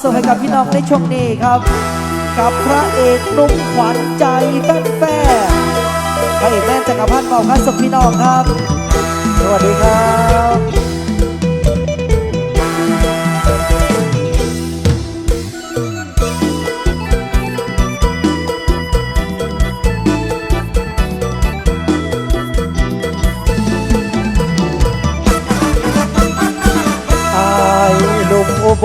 สิร์ฟให้กับพี่น้องในช่วงนี้ครับ กับพระเอกนุ่มขวัญใจแฟนแฟนพระเอกแม่จักรพันธ์บอกครับสุขพี่น้องครับ สวัสดีครับอายลุกอุบ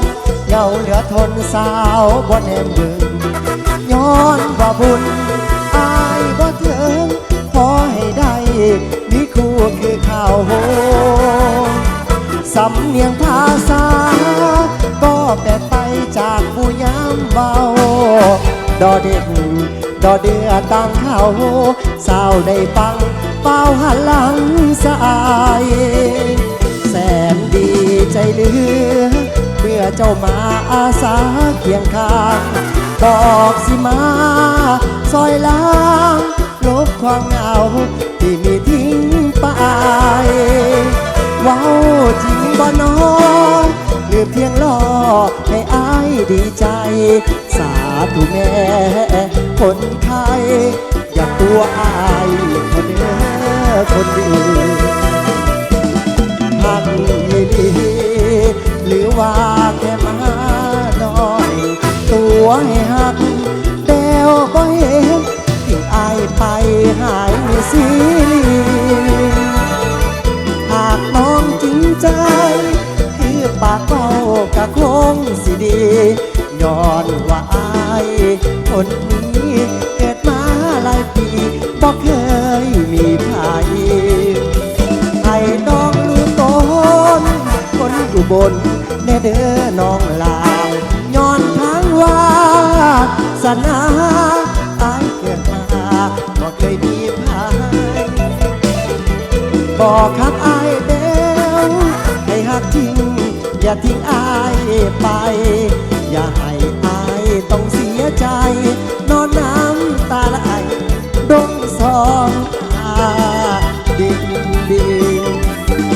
ล เหงาเหลือทนสาวบ่แนมดึงย้อนว่าบุญอายบ่ถึงขอให้ได้มีคู่คือข้าวโหงสำเนียงภาษา ก็แปลกไปจากผู้ยามเบา ดอเด็กดอเดือต่างเขาสาวได้ฟังเป้าหันหลังสาย แสนดีใจเหลือ เมื่อเจ้ามาอาสาเคียงข้างตอกสิมาซอยล้างลบความเหงาที่มีทิ้งไปว้าจริงบ่น้องหรือเพียงล่อให้อายดีใจ สาธุแม่คนไทยอย่าตัวอายคนเด้อคนดีากเป้ากะคงสิดีย้อนว่าอายคนนี้เกิดมาหลายปีบ่เคยมีใครให้น้องรู้ตนคนอยู่บนแน่เด้อน้องลาวย้อนทางว่าสนาอายเกิดมาบ่เคยมีพายบอกคักอายเด้วให้หักทิ้ง อย่าทิ้งอายไป อย่าให้อายต้องเสียใจ นอนน้ำตาไหลดงสองตาดินดิน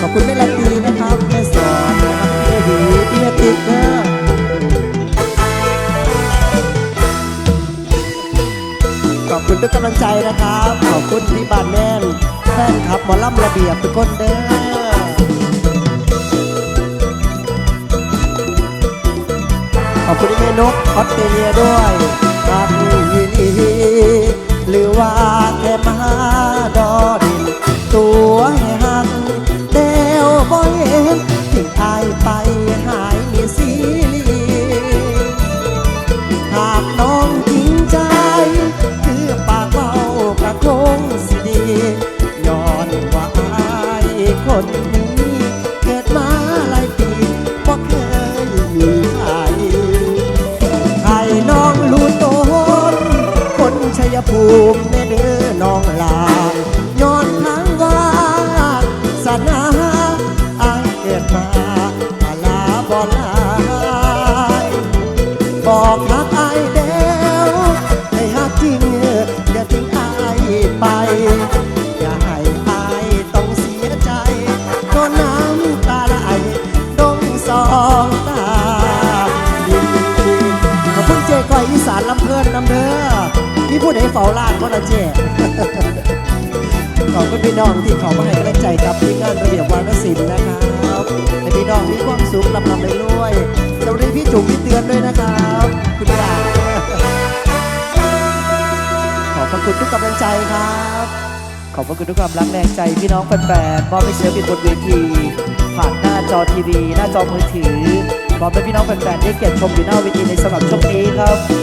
ขอบคุณแม่ลาตีนะครับแม่สอนนะครับแม่ดีเอียติกนะขอบคุณทุกกำลังใจนะครับ ขอบคุณที่บานแม่นแฟนครับหมอลำระเบียบทุกคนเด้อ ขอบคุณแม่นกออสเตรเลียด้วยครับยินดีหรือว่าแค่มาดอดินตัวให้หักเดวบ่เห็นทิ้งอายไปหายมีสีลีหากน้องจริงใจ คือปากเบากระคงสิดีย้อนว่าอายคน ภูมิแน่เด้อน้องลาย้อนทางว่าสนาอายเกิดมาอาลาบ่ลายบอกหักอายเด้วให้หักจริงอย่าทิ้งอายไป อย่าให้อายต้องเสียใจเพราะน้ำตาไหลดงสองตาขอบคุณเจก้อยอีสานลำเพลินนำเด้อ มีผู้ใดเฝ้าร้านก็นะเจขอบคุณพี่น้องที่เขามาให้กำลังใจกับทีมงานระเบียบวาทศิลป์นะครับให้พี่น้องมีความสุขลำลำเลยรวยๆสวัสดีพี่จุ๋มพี่เตือนด้วยนะครับ คุณยายขอบพระคุณทุกกำลังใจครับ ขอบพระคุณทุกความรักแรงใจพี่น้องแฟนๆมอบให้เชื้อเป็นบนเวทีผ่านหน้าจอทีวี หน้าจอมือถือมอบให้พี่น้องแฟนๆได้เกียรติชมอยู่หน้าเวทีในสำหรับช่วงนี้ครับ